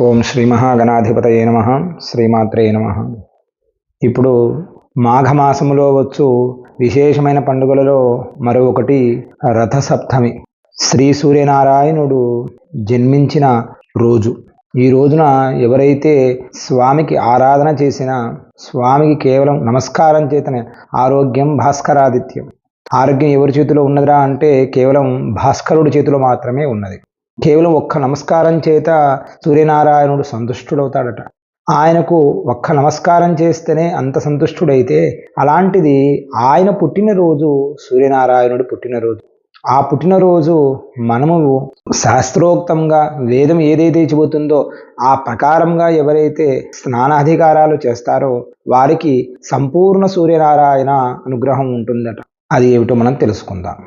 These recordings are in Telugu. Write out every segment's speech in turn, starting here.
ఓం శ్రీ మహాగణాధిపతయే నమ శ్రీమాత్రే నమ. ఇప్పుడు మాఘమాసములో వచ్చు విశేషమైన పండుగలలో మరొకటి రథసప్తమి. శ్రీ సూర్యనారాయణుడు జన్మించిన రోజు. ఈ రోజున ఎవరైతే స్వామికి ఆరాధన చేసినా స్వామికి కేవలం నమస్కారం చేతనే ఆరోగ్యం భాస్కరాదిత్యం. ఆరోగ్యం ఎవరి చేతిలో ఉన్నదిరా అంటే కేవలం భాస్కరుడి చేతిలో మాత్రమే ఉన్నది. కేవలం ఒక్క నమస్కారం చేత సూర్యనారాయణుడు సంతుష్టుడవుతాడట. ఆయనకు ఒక్క నమస్కారం చేస్తేనే అంత సంతుష్టుడైతే అలాంటిది ఆయన పుట్టినరోజు సూర్యనారాయణుడు పుట్టినరోజు ఆ పుట్టినరోజు మనము శాస్త్రోక్తంగా వేదం ఏదైతే చెబుతుందో ఆ ప్రకారంగా ఎవరైతే స్నానాధికారాలు చేస్తారో వారికి సంపూర్ణ సూర్యనారాయణ అనుగ్రహం ఉంటుందట. అది ఏమిటో మనం తెలుసుకుందాం.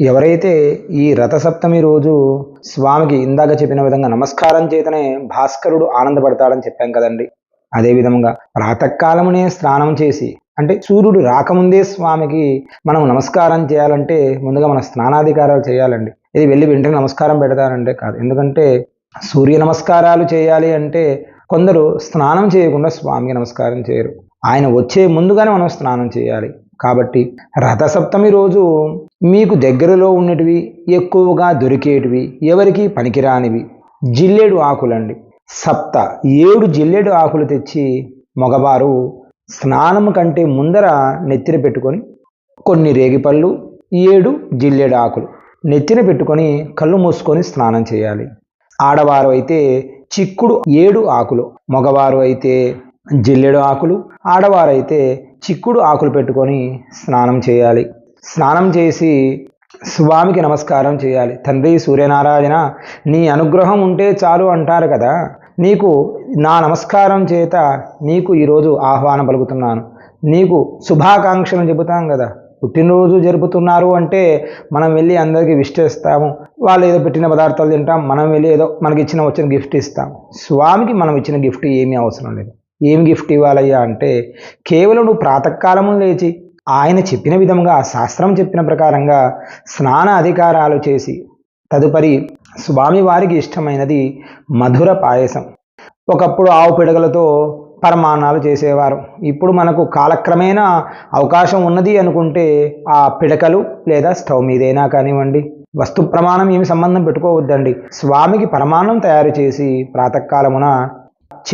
ఎవరైతే ఈ రథసప్తమి రోజు స్వామికి ఇందాక చెప్పిన విధంగా నమస్కారం చేతనే భాస్కరుడు ఆనందపడతాడని చెప్పాం కదండి. అదే విధంగా ప్రాతకాలమునే స్నానం చేసి అంటే సూర్యుడు రాకముందే స్వామికి మనం నమస్కారం చేయాలంటే ముందుగా మన స్నానాధికారాలు చేయాలండి. ఇది వెళ్ళి వెంటనే నమస్కారం పెడతారంటే కాదు. ఎందుకంటే సూర్య నమస్కారాలు చేయాలి అంటే కొందరు స్నానం చేయకుండా స్వామికి నమస్కారం చేయరు. ఆయన వచ్చే ముందుగానే మనం స్నానం చేయాలి. కాబట్టి రథసప్తమి రోజు మీకు దగ్గరలో ఉన్నటివి ఎక్కువగా దొరికేటివి ఎవరికి పనికిరానివి. జిల్లేడు ఆకులండి. సప్త ఏడు జిల్లేడు ఆకులు తెచ్చి మగవారు స్నానం కంటే ముందర నెత్తిన పెట్టుకొని కొన్ని రేగిపళ్ళు ఏడు జిల్లేడు ఆకులు నెత్తిన పెట్టుకొని కళ్ళు మూసుకొని స్నానం చేయాలి. ఆడవారు అయితే చిక్కుడు ఏడు ఆకులు మగవారు అయితే జిల్లెడు ఆకులు ఆడవారైతే చిక్కుడు ఆకులు పెట్టుకొని స్నానం చేయాలి. స్నానం చేసి స్వామికి నమస్కారం చేయాలి. తండ్రి సూర్యనారాయణ నీ అనుగ్రహం ఉంటే చాలు అంటారు కదా. నీకు నా నమస్కారం చేత నీకు ఈరోజు ఆహ్వానం పలుకుతున్నాను. నీకు శుభాకాంక్షలు చెబుతాం కదా. పుట్టినరోజు జరుపుతున్నారు అంటే మనం వెళ్ళి అందరికీ విష్ చేస్తాము. వాళ్ళు ఏదో పెట్టిన పదార్థాలు తింటాం. మనం వెళ్ళి ఏదో మనకి ఇచ్చిన వచ్చిన గిఫ్ట్ ఇస్తాం. స్వామికి మనం ఇచ్చిన గిఫ్ట్ ఏమీ అవసరం లేదు. ఏం గిఫ్ట్ ఇవ్వాలయ్యా అంటే కేవలం నువ్వు ప్రాతకాలము లేచి ఆయన చెప్పిన విధంగా శాస్త్రం చెప్పిన ప్రకారంగా స్నాన అధికారాలు చేసి తదుపరి స్వామివారికి ఇష్టమైనది మధుర పాయసం. ఒకప్పుడు ఆవు పిడగలతో పరమాన్నాలు చేసేవారు. ఇప్పుడు మనకు కాలక్రమేణా అవకాశం ఉన్నది అనుకుంటే ఆ పిడకలు లేదా స్టవ్ మీదైనా కానివ్వండి వస్తు ప్రమాణం ఏమి సంబంధం పెట్టుకోవద్దండి. స్వామికి పరమాన్నం తయారు చేసి ప్రాతకాలమున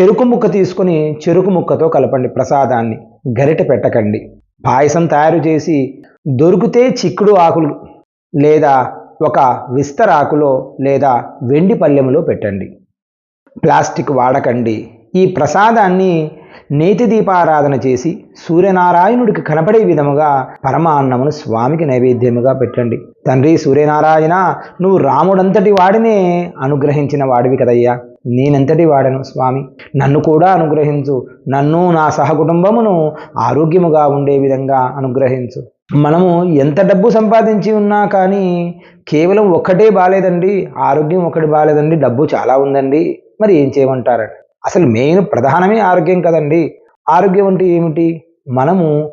చెరుకు ముక్క తీసుకొని చెరుకు ముక్కతో కలపండి ప్రసాదాన్ని. గరిట పెట్టకండి. పాయసం తయారు చేసి దొరికితే చిక్కుడు ఆకులు లేదా ఒక విస్తరాకులో లేదా వెండి పల్లెములో పెట్టండి. ప్లాస్టిక్ వాడకండి. ఈ ప్రసాదాన్ని నేతి దీపారాధన చేసి సూర్యనారాయణుడికి కనపడే విధముగా పరమాన్నమును స్వామికి నైవేద్యముగా పెట్టండి. తండ్రి సూర్యనారాయణ నువ్వు రాముడంతటి వాడినే అనుగ్రహించిన వాడివి కదయ్యా. నేనెంతటి వాడను స్వామి? నన్ను కూడా అనుగ్రహించు. నన్ను నా సహకుటుంబమును ఆరోగ్యముగా ఉండే విధంగా అనుగ్రహించు. మనము ఎంత డబ్బు సంపాదించి ఉన్నా కానీ కేవలం ఒక్కటే బాగాలేదండి ఆరోగ్యం ఒకటి బాగాలేదండి డబ్బు చాలా ఉందండి. మరి ఏం చేయమంటారండి? అసలు మెయిన్ ప్రధానమే ఆరోగ్యం కదండి. ఆరోగ్యం అంటే ఏమిటి? మనము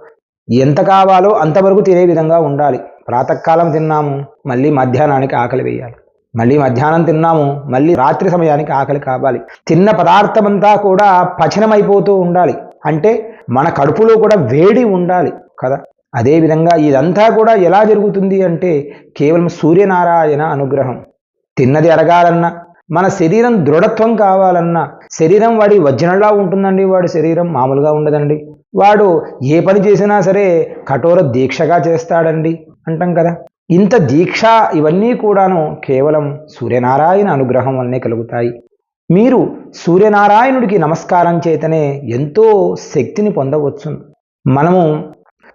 ఎంత కావాలో అంతవరకు తినే విధంగా ఉండాలి. ప్రాతకాలం తిన్నాము మళ్ళీ మధ్యాహ్నానికి ఆకలి వేయాలి. మళ్ళీ మధ్యాహ్నం తిన్నాము మళ్ళీ రాత్రి సమయానికి ఆకలి కావాలి. తిన్న పదార్థమంతా కూడా పచనమైపోతూ ఉండాలి. అంటే మన కడుపులో కూడా వేడి ఉండాలి కదా. అదేవిధంగా ఇదంతా కూడా ఎలా జరుగుతుంది అంటే కేవలం సూర్యనారాయణ అనుగ్రహం. తిన్నది అరగాలన్నా మన శరీరం దృఢత్వం కావాలన్నా శరీరం వాడి వజ్రంలా ఉంటుందండి వాడి శరీరం మామూలుగా ఉండదండి. వాడు ఏ పని చేసినా సరే కఠోర దీక్షగా చేస్తాడండి అంటాం కదా. ఇంత దీక్ష ఇవన్నీ కూడాను కేవలం సూర్యనారాయణ అనుగ్రహం వల్లనే కలుగుతాయి. మీరు సూర్యనారాయణుడికి నమస్కారం చేతనే ఎంతో శక్తిని పొందవచ్చు. మనము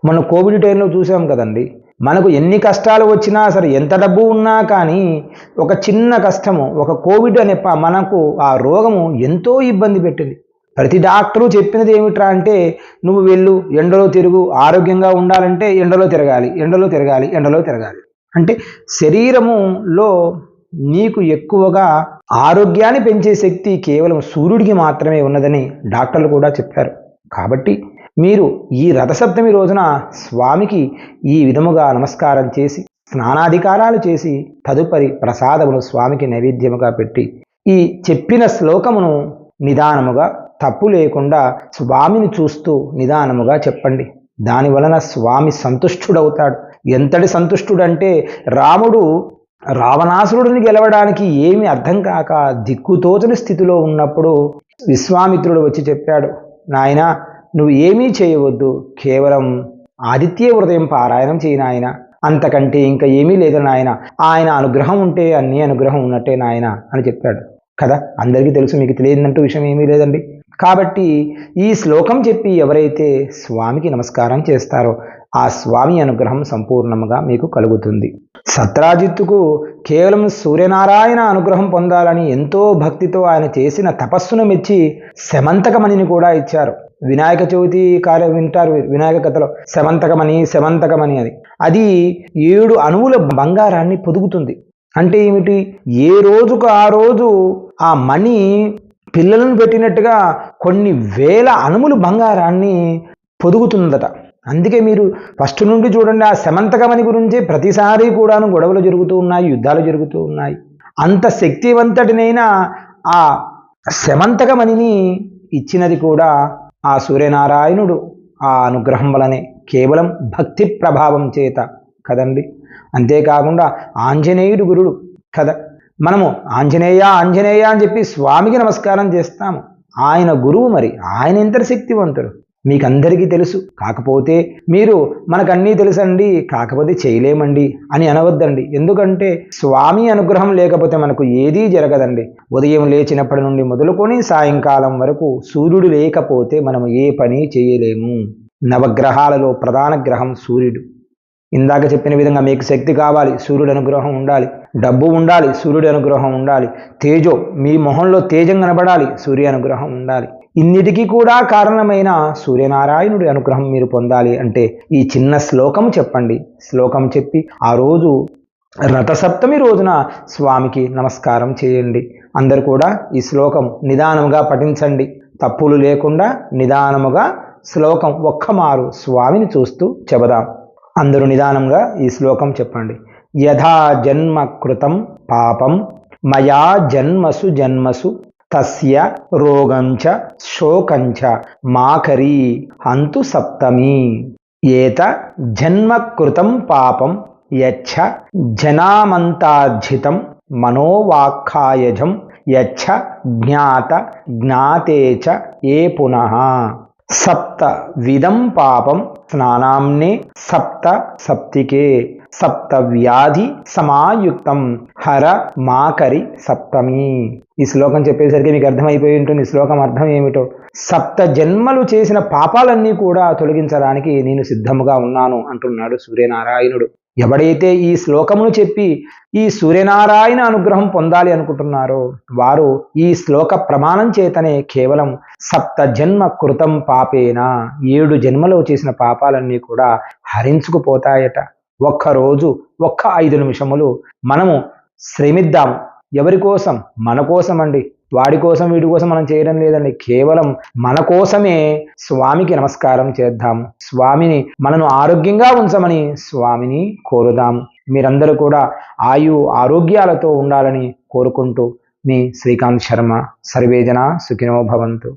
మన కోవిడ్ టైంలో చూసాం కదండి. మనకు ఎన్ని కష్టాలు వచ్చినా సరే ఎంత డబ్బు ఉన్నా కానీ ఒక చిన్న కష్టము ఒక కోవిడ్ అనే మనకు ఆ రోగము ఎంతో ఇబ్బంది పెట్టింది. ప్రతి డాక్టరు చెప్పినది ఏమిట్రా అంటే నువ్వు వెళ్ళు ఎండలో తిరుగు ఆరోగ్యంగా ఉండాలంటే ఎండలో తిరగాలి ఎండలో తిరగాలి ఎండలో తిరగాలి. అంటే శరీరములో నీకు ఎక్కువగా ఆరోగ్యాన్ని పెంచే శక్తి కేవలం సూర్యుడికి మాత్రమే ఉన్నదని డాక్టర్లు కూడా చెప్పారు. కాబట్టి మీరు ఈ రథసప్తమి రోజున స్వామికి ఈ విధముగా నమస్కారం చేసి స్నానాధికారాలు చేసి తదుపరి ప్రసాదమును స్వామికి నైవేద్యముగా పెట్టి ఈ చెప్పిన శ్లోకమును నిదానముగా తప్పు లేకుండా స్వామిని చూస్తూ నిదానముగా చెప్పండి. దాని వలన స్వామి సంతుష్టుడవుతాడు. ఎంతటి సంతుష్టుడంటే రాముడు రావణాసురుడిని గెలవడానికి ఏమి అర్థం కాక దిక్కుతోచని స్థితిలో ఉన్నప్పుడు విశ్వామిత్రుడు వచ్చి చెప్పాడు నాయన నువ్వు ఏమీ చేయవద్దు కేవలం ఆదిత్య హృదయం పారాయణం చేయి నాయన. అంతకంటే ఇంకా ఏమీ లేదు నాయన. ఆయన అనుగ్రహం ఉంటే అన్ని అనుగ్రహం ఉన్నట్టే నాయన అని చెప్పాడు. కదా? అందరికీ తెలుసు మీకు తెలియదంటూ విషయం ఏమీ లేదండి. కాబట్టి ఈ శ్లోకం చెప్పి ఎవరైతే స్వామికి నమస్కారం చేస్తారో ఆ స్వామి అనుగ్రహం సంపూర్ణంగా మీకు కలుగుతుంది. సత్రాజిత్తుకు కేవలం సూర్యనారాయణ అనుగ్రహం పొందాలని ఎంతో భక్తితో ఆయన చేసిన తపస్సును మెచ్చి శమంతకమణిని కూడా ఇచ్చారు. వినాయక చవితి కార్యం వింటారు వినాయక కథలో శమంతకమణి శమంతకమణి అది అది ఏడు అణువుల బంగారాన్ని పొదుగుతుంది. అంటే ఏమిటి? ఏ రోజుకు ఆ రోజు ఆ మణి పిల్లలను పెట్టినట్టుగా కొన్ని వేల అణుములు బంగారాన్ని పొదుగుతుందట అందుకే మీరు ఫస్ట్ నుండి చూడండి ఆ శమంతకమని గురించి ప్రతిసారి కూడాను గొడవలు జరుగుతూ ఉన్నాయి యుద్ధాలు జరుగుతూ ఉన్నాయి. అంత శక్తివంతటినైనా ఆ శమంతకమణిని ఇచ్చినది కూడా ఆ సూర్యనారాయణుడు. ఆ అనుగ్రహం వలనే కేవలం భక్తి ప్రభావం చేత కదండి? అంతేకాకుండా ఆంజనేయుడు గురుడు కదా మనము ఆంజనేయ ఆంజనేయ అని చెప్పి స్వామికి నమస్కారం చేస్తాము. ఆయన గురువు మరి ఆయన ఎంత శక్తివంతుడు మీకు అందరికీ తెలుసు. కాకపోతే మీరు మనకన్నీ తెలుసండి కాకపోతే చేయలేమండి అని అనవద్దండి. ఎందుకంటే స్వామి అనుగ్రహం లేకపోతే మనకు ఏదీ జరగదండి. ఉదయం లేచినప్పటి నుండి మొదలుకొని సాయంకాలం వరకు సూర్యుడు లేకపోతే మనం ఏ పని చేయలేము. నవగ్రహాలలో ప్రధాన గ్రహం సూర్యుడు. ఇందాక చెప్పిన విధంగా మీకు శక్తి కావాలి సూర్యుడు అనుగ్రహం ఉండాలి. డబ్బు ఉండాలి సూర్యుడి అనుగ్రహం ఉండాలి. తేజో మీ మొహంలో తేజం కనబడాలి సూర్య అనుగ్రహం ఉండాలి. ఇన్నిటికీ కూడా కారణమైన సూర్యనారాయణుడి అనుగ్రహం మీరు పొందాలి అంటే ఈ చిన్న శ్లోకం చెప్పండి. శ్లోకం చెప్పి ఆ రోజు రథసప్తమి రోజున స్వామికి నమస్కారం చేయండి. అందరు కూడా ఈ శ్లోకం నిదానముగా పఠించండి. తప్పులు లేకుండా నిదానముగా శ్లోకం ఒక్కమారు స్వామిని చూస్తూ చెబదాం. అందరూ నిదానంగా ఈ శ్లోకం చెప్పండి. యథా జన్మ కృతం పాపం మయా జన్మసు జన్మసు తస్య రోగంచ శోకంచ మాకరీ హంతు సప్తమి. ఏత జన్మకృతం పాపం యచ్చ జనామంతార్జితం మనోవాక్కాయజం యచ్చ జ్ఞాత జ్ఞాతే చ ఏ పునః. సప్త విధం పాపం స్నానాంనే సప్త సప్తికే సప్త వ్యాధి సమాయుక్తం హర మాకరి సప్తమి. ఈ శ్లోకం చెప్పేసరికి మీకు అర్థమైపోయి ఉంటుంది. ఈ శ్లోకం అర్థం ఏమిటో? సప్త జన్మలు చేసిన పాపాలన్నీ కూడా తొలగించడానికి నేను సిద్ధముగా ఉన్నాను అంటున్నాడు సూర్యనారాయణుడు. ఎవడైతే ఈ శ్లోకమును చెప్పి ఈ సూర్యనారాయణ అనుగ్రహం పొందాలి అనుకుంటున్నారో వారు ఈ శ్లోక ప్రమాణం చేతనే కేవలం సప్త జన్మ కృతం పాపేన ఏడు జన్మలో చేసిన పాపాలన్నీ కూడా హరించుకుపోతాయట. ఒక్కరోజు ఒక్క ఐదు నిమిషములు మనము శ్రమిద్దాము ఎవరి కోసం? మన కోసం అండి వాడి కోసం వీడి కోసం మనం చేయడం లేదండి. కేవలం మన కోసమే స్వామికి నమస్కారం చేద్దాం. స్వామిని మనను ఆరోగ్యంగా ఉంచమని స్వామిని కోరుదాం. మీరందరూ కూడా ఆయు ఆరోగ్యాలతో ఉండాలని కోరుకుంటూ మీ శ్రీకాంత్ శర్మ. సర్వేజన సుఖినో భవంతు.